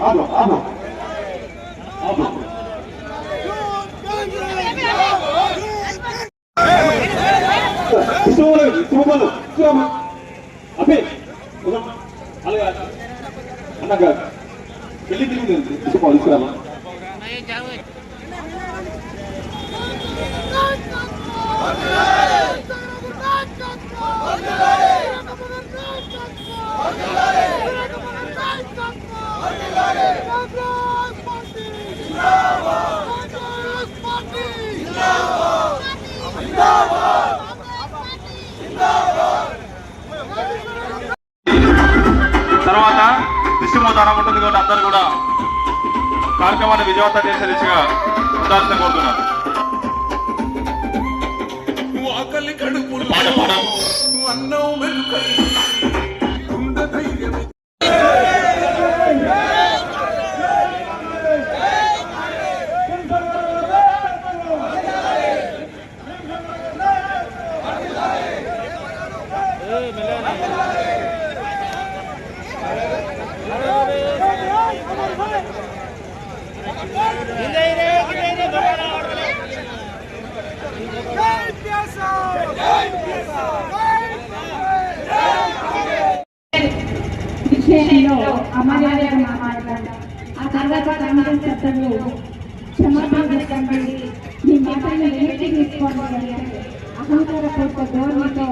ఆపు, ఆపు. ఆపు. ఇష్టం ఇష్టం ఇష్టం అబ్బే అలాగే అన్నగా పెళ్ళి తిరిగి ఇష్టం తీసుకురామా తర్వాత దిశమోదానం ఉంటుంది కాబట్టి అందరూ కూడా కార్యక్రమాన్ని విజయవంతం చేసే దిశగా ఉండాల్సిన ఆకలి కడుపులు నువ్వు అన్నం వెనుకై గుండె ధైర్యం విషయంలో అమర్యాదగా మాట్లాడారు ఆ తర్వాత కాంగ్రెస్ సభ్యులు క్షమాపణ చెప్పండి. మీ మాటలను వెనక్కి తీసుకోండి అహంకారపూర్త ధోరణితో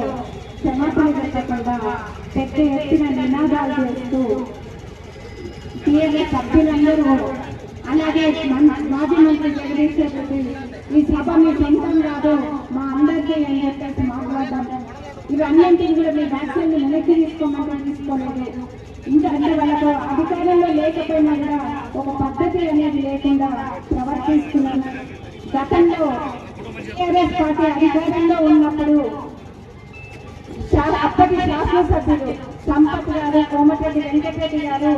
క్షమాపణ చెప్పకుండా పెద్ద ఎత్తున నినాదాలు చేస్తూ టీఆర్ఎస్ సభ్యులందరూ అలాగే మాజీ మంత్రి జగదీశ్వర్ రెడ్డి ఈ సభ మీ సొంతం కాదు మా అందరికీ అని చెప్పేసి మాట్లాడడం ఇవన్నింటినీ కూడా మీ వ్యాఖ్యల్ని వెనక్కి తీసుకోమని తీసుకోలేదు. ఇంకా అంటే వాళ్ళకు అధికారంలో లేకపోయినా కూడా ఒక పద్ధతి అనేది లేకుండా ప్రవర్తిస్తున్నారు గతంలో టీఆర్ఎస్ పార్టీ అధికారంలో ఉన్నప్పుడు చాలా అప్పటి శాసనసభ్యులు సంపత్ గారు కోమటిరెడ్డి వెంకటరెడ్డి గారు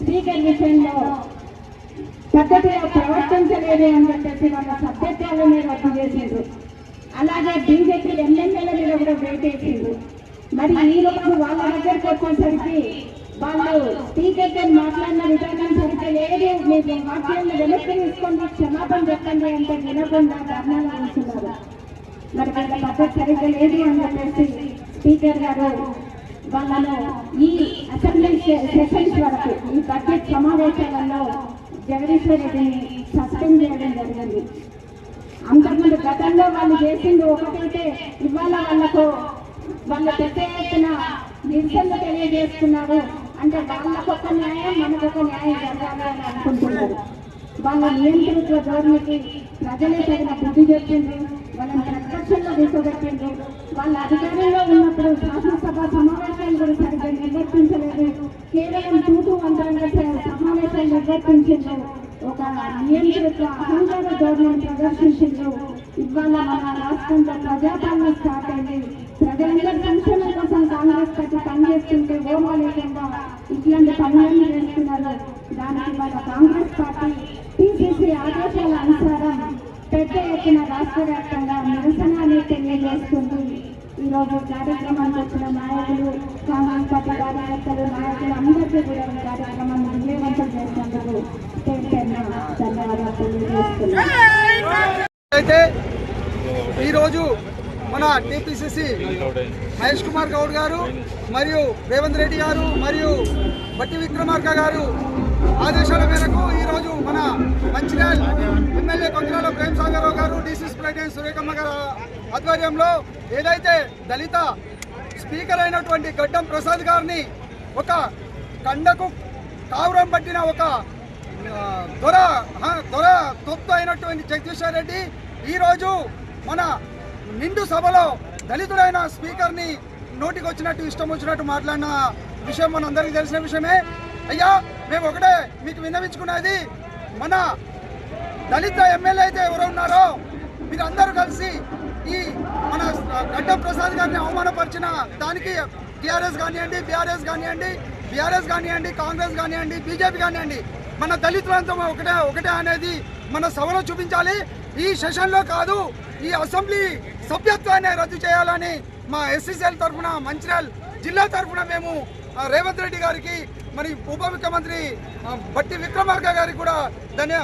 స్పీకర్ విషయంలో పద్ధతిగా ప్రవర్తించలేదు అని చెప్పేసి వాళ్ళ సభ్యత్వాలని రద్దు చేసిండ్రు. అలాగే బీజేపీ ఎమ్మెల్యేల మీద కూడా వేటేసిండ్రు మరి ఈ రోజు వాళ్ళ దగ్గరకు వచ్చేసరికి వాళ్ళు స్పీకర్ గారు మాట్లాడిన విధానం సరిగ్గా లేదు. మీరు వాక్యాలను వెనక్కి తీసుకొని క్షమాపణ చెప్పండి అంటే వినకుండా ధర్నాలు చేస్తున్నారు. మరి వాళ్ళ పద్ధతి సరిగ్గా లేదు అని చెప్పేసి స్పీకర్ గారు వాళ్ళను ఈ అసెంబ్లీ సెషన్స్ వరకు ఈ బడ్జెట్ సమావేశాలలో జగదీశ్వర్ రెడ్డిని సస్పెండ్ చేయడం జరిగింది. అంతకుముందు గతంలో వాళ్ళు చేసింది ఒకటైతే ఇవాళ వాళ్ళకు వాళ్ళ పెద్ద ఎత్తున నిరసనలు తెలియజేస్తున్నారు. అంటే వాళ్ళకొక న్యాయం మనకొక న్యాయం జరగాలి అని అనుకుంటున్నారు. వాళ్ళ నియంత్రిత ధోరణికి ప్రజలే తగిన బుద్ధి చెప్పింది వాళ్ళని ప్రత్యక్షంగా కూర్చోబెట్టిండ్రు వాళ్ళ అధికారంలో ఉన్నప్పుడు శాసనసభ సమావేశాలు కూడా సరిగ్గా నిర్వర్తించలేదు. కేవలం తూటు మంత్రంగా సమావేశాలు నిర్వర్తించిండ్రు. ఒక నియంత్రిత అహంకార ధోరణిని ప్రదర్శించిండ్రు. ఇవాళ మన రాష్ట్రంలో ప్రజాపాలన స్టార్ట్ అయింది. ప్రజలందరి సంక్షేమం కోసం కాంగ్రెస్ పార్టీ పనిచేస్తుంటే ఓమా లేకుండా ఇట్లాంటి పనులన్నీ చేస్తున్నారు. దానికి వాళ్ళ కాంగ్రెస్ పార్టీ టీసీసీ ఆదేశాల అనుసారం పెద్ద ఎత్తున రాష్ట్ర వ్యాప్తంగా నిరసనని తెలియజేస్తుంది ఈరోజు కార్యక్రమానికి వచ్చిన నాయకులు కాంగ్రెస్ పార్టీ కార్యకర్తలు నాయకులు అందరికీ కూడా ఈ కార్యక్రమాన్ని విజయవంతం చేసినందుకు ధన్యవాదాలు తెలియజేస్తున్నాను. అయితే ఈరోజు మన టీపీసీసీ మహేష్ కుమార్ గౌడ్ గారు మరియు రేవంత్ రెడ్డి గారు మరియు బట్టి విక్రమార్క గారు ఆదేశాల మేరకు ఈరోజు మన మంచిర్యాల ఎమ్మెల్యే కొంగరాల ప్రేమ్ సాగర్ గారు డీసీసీ ప్రెసిడెంట్ సురేఖమ్మ గారు ఆధ్వర్యంలో ఏదైతే దళిత స్పీకర్ అయినటువంటి గడ్డం ప్రసాద్ గారిని ఒక కండకు కావురం పట్టిన ఒక దొర దొర తొత్తు అయినటువంటి జగదీశ్వర్ రెడ్డి ఈరోజు మన నిండు సభలో దళితుడైన స్పీకర్ని నోటికి వచ్చినట్టు ఇష్టం వచ్చినట్టు మాట్లాడిన విషయం మనందరికీ తెలిసిన విషయమే. అయ్యా మేము ఒకటే మీకు విన్నవించుకున్నది మన దళిత ఎమ్మెల్యే అయితే ఎవరు ఉన్నారో మీరు అందరూ కలిసి ఈ మన గడ్డం ప్రసాద్ గారిని అవమానపరిచిన దానికి టీఆర్ఎస్ కానివ్వండి బీఆర్ఎస్ కానివ్వండి బీఆర్ఎస్ కానివ్వండి కాంగ్రెస్ కానివ్వండి బీజేపీ కానివ్వండి మన దళితులంతా ఒకటే ఒకటే అనేది మన సభలో చూపించాలి. ఈ సెషన్లో కాదు ఈ అసెంబ్లీ సభ్యత్వాన్ని రద్దు చేయాలని మా ఎస్సీసీఎల్ తరఫున మంచిర్యాల జిల్లా తరఫున మేము రేవంత్ రెడ్డి గారికి మరి ఉప ముఖ్యమంత్రి బట్టి విక్రమార్క గారికి కూడా దాన్ని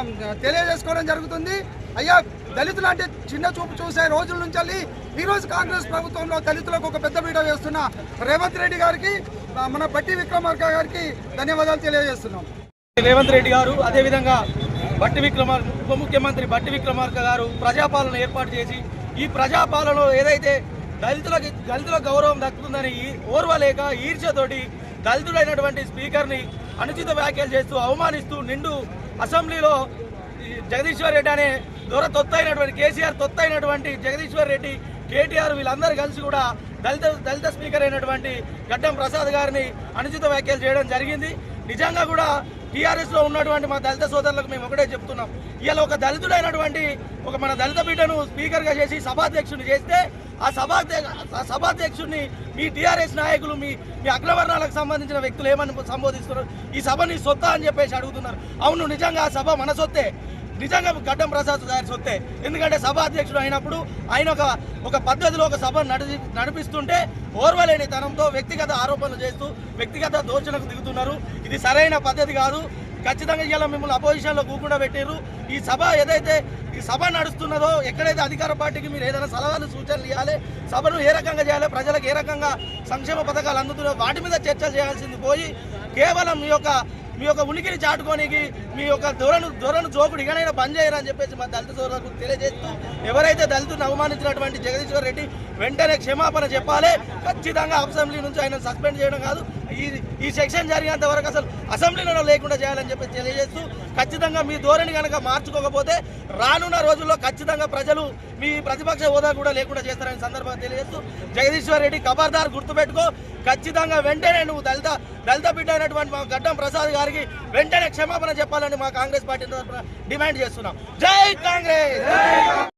తెలియజేసుకోవడం జరుగుతుంది. అయ్యా దళితులు అంటే చిన్న చూపు చూసే రోజుల నుంచి ఈరోజు కాంగ్రెస్ ప్రభుత్వంలో దళితులకు ఒక పెద్ద పీట వేస్తున్న రేవంత్ రెడ్డి గారికి మన బట్టి విక్రమార్క గారికి ధన్యవాదాలు తెలియజేస్తున్నాం. రేవంత్ రెడ్డి గారు అదేవిధంగా బట్టి విక్రమార్ ఉప ముఖ్యమంత్రి బట్టి విక్రమార్క గారు ప్రజాపాలన ఏర్పాటు చేసి ఈ ప్రజాపాలనలో ఏదైతే దళితులకి దళితుల గౌరవం దక్కుతుందని ఈ- ఓర్వలేక ఈర్చతోటి దళితుడైనటువంటి స్పీకర్ని అనుచిత వ్యాఖ్యలు చేస్తూ అవమానిస్తూ నిండు అసెంబ్లీలో జగదీశ్వర్ రెడ్డి అనే దూర తొత్తైనటువంటి కేసీఆర్ తొత్తైనటువంటి జగదీశ్వర్ రెడ్డి కేటీఆర్ వీళ్ళందరూ కలిసి కూడా దళిత దళిత స్పీకర్ అయినటువంటి గడ్డం ప్రసాద్ గారిని అనుచిత వ్యాఖ్యలు చేయడం జరిగింది. నిజంగా కూడా టీఆర్ఎస్లో ఉన్నటువంటి మా దళిత సోదరులకు మేము ఒకటే చెప్తున్నాం. ఇలా ఒక దళితుడైనటువంటి ఒక మన దళిత బిడ్డను స్పీకర్గా చేసి సభాధ్యక్షుని చేస్తే ఆ సభాధ్య ఆ సభాధ్యక్షుడిని మీ టీఆర్ఎస్ నాయకులు మీ మీ అగ్రవర్ణాలకు సంబంధించిన వ్యక్తులు ఏమని సంబోధిస్తున్నారు? ఈ సభ నీ సొత్తా అని చెప్పేసి అడుగుతున్నారు. అవును నిజంగా ఆ సభ మన సొత్తే. నిజంగా గడ్డం ప్రసాద్ గారి సొత్తే. ఎందుకంటే సభ అధ్యక్షుడు అయినప్పుడు ఆయన ఒక ఒక పద్ధతిలో ఒక సభ నడి నడిపిస్తుంటే ఓర్వలేని తనంతో వ్యక్తిగత ఆరోపణలు చేస్తూ వ్యక్తిగత దోషణకు దిగుతున్నారు. ఇది సరైన పద్ధతి కాదు. ఖచ్చితంగా ఇలా మిమ్మల్ని అపోజిషన్లో కూకుండా పెట్టారు ఈ సభ ఏదైతే ఈ సభ నడుస్తున్నదో ఎక్కడైతే అధికార పార్టీకి మీరు ఏదైనా సలహాలు సూచనలు ఇవ్వాలి సభను ఏ రకంగా చేయాలి ప్రజలకు ఏ రకంగా సంక్షేమ పథకాలు అందుతున్నాయో వాటి మీద చర్చ చేయాల్సింది పోయి కేవలం ఈ యొక్క మీ యొక్క ఉనికిని చాటుకోనికి మీ యొక్క దొరను దొరను జోకుడు ఇకనైనా బంద్ చేయరని చెప్పేసి మా దళిత సోదరులకు తెలియజేస్తూ ఎవరైతే దళితులను అవమానించినటువంటి జగదీశ్వర్ రెడ్డి వెంటనే క్షమాపణ చెప్పాలి. ఖచ్చితంగా అసెంబ్లీ నుంచి ఆయన సస్పెండ్ చేయడం కాదు. ఈ ఈ సెక్షన్ జరిగేంత వరకు అసలు అసెంబ్లీలో లేకుండా చేయాలని చెప్పి తెలియజేస్తూ ఖచ్చితంగా మీ ధోరణి కనుక మార్చుకోకపోతే రానున్న రోజుల్లో ఖచ్చితంగా ప్రజలు మీ ప్రతిపక్ష హోదా కూడా లేకుండా చేస్తారని సందర్భంగా తెలియజేస్తూ జగదీశ్వర్ రెడ్డి ఖబర్దార్ గుర్తుపెట్టుకో ఖచ్చితంగా వెంటనే నువ్వు దళిత దళిత బిడ్డ అయినటువంటి మా గడ్డం ప్రసాద్ గారికి వెంటనే క్షమాపణ చెప్పాలని మా కాంగ్రెస్ పార్టీ తరఫున డిమాండ్ చేస్తున్నాం. జై కాంగ్రెస్!